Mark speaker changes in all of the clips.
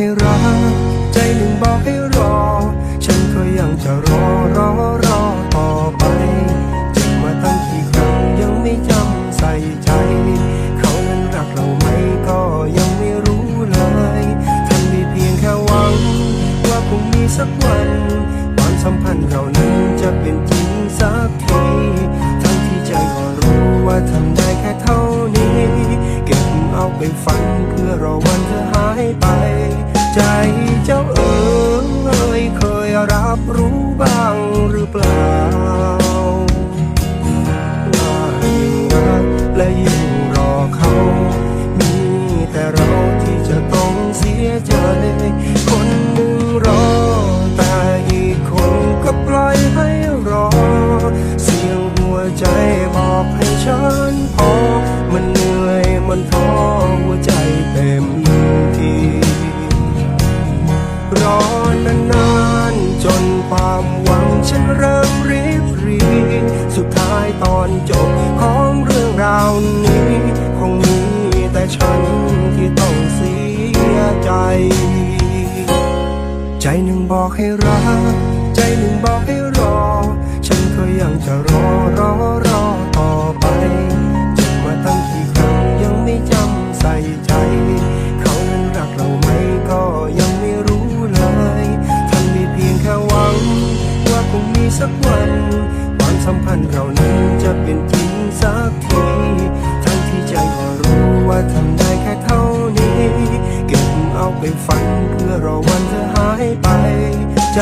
Speaker 1: ให้รัก ใจหนึ่งบอกให้รอ ฉันก็ยังจะรอรอรอต่อไปจ็บมาตั้งกี่ครั้งยังไม่จำใส่ใจ เขานั้นรักเราไหมก็ยังไม่รู้เลยทำได้เพียงแค่หวัง ว่าคงมีสักวันความสัมพันธ์เรานั้นจะเป็นจริงสักทีทั้งที่ใจก็รู้ว่าทำได้แค่เท่านี้ เก็บเอาไปฝัน อนจบของเรื่องราวนี้ คงมีแต่ฉันที่ต้องเสียใจ ใจหนึ่งบอกให้รัก ใจหนึ่งบอกให้รอ ฉันก็ยังจะรอรอรอต่อไปจ็บมาตั้งกี่ครั้งยังไม่จำใส่ใจ เขานั้นรักเราไหมก็ยังไม่รู้เลยทำได้เพียงแค่หวัง ว่าคงมีสักวันความสัมพันธ์เรานั้น จะเป็นจริงสักทีทั้งที่ใจก็รู้ว่าทำได้แค่เท่านี้ เก็บเอาไปฝันเพื่อรอวันเธอหายไป ใจ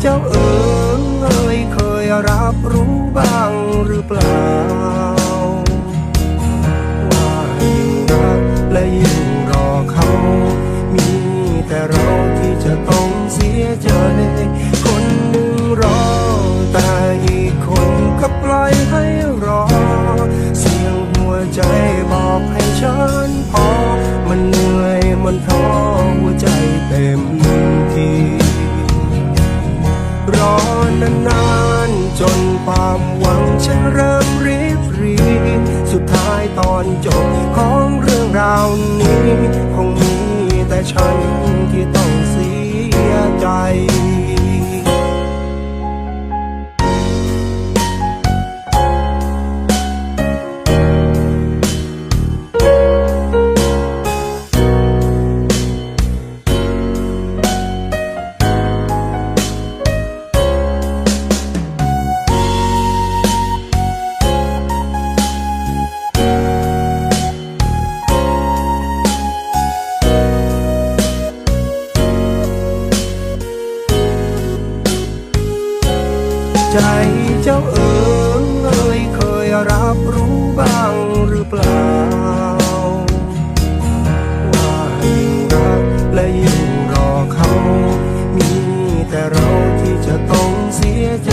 Speaker 1: เจ้าเอ๋ยเคยรับรู้บ้างหรือเปล่า มันท้อหัวใจเต็มทีรอนานๆจนความหวังฉันเริ่มรีบรี สุดท้ายตอนจบของเรื่องราวนี้ ใจเจ้าเอ๋ยเคยรับรู้บ้างหรือเปล่า ว่ายิ่งรักและยิ่งรอเขา มีแต่เราที่จะต้องเสียใจ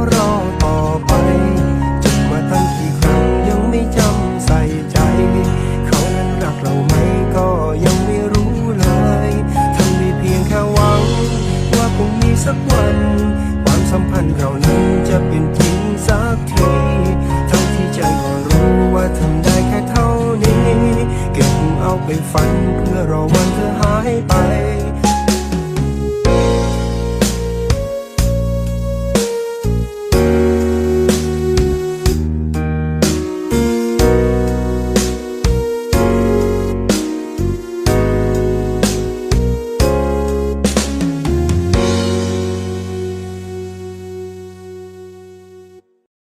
Speaker 1: ไปฝันเพื่อรอวันเธอหายไป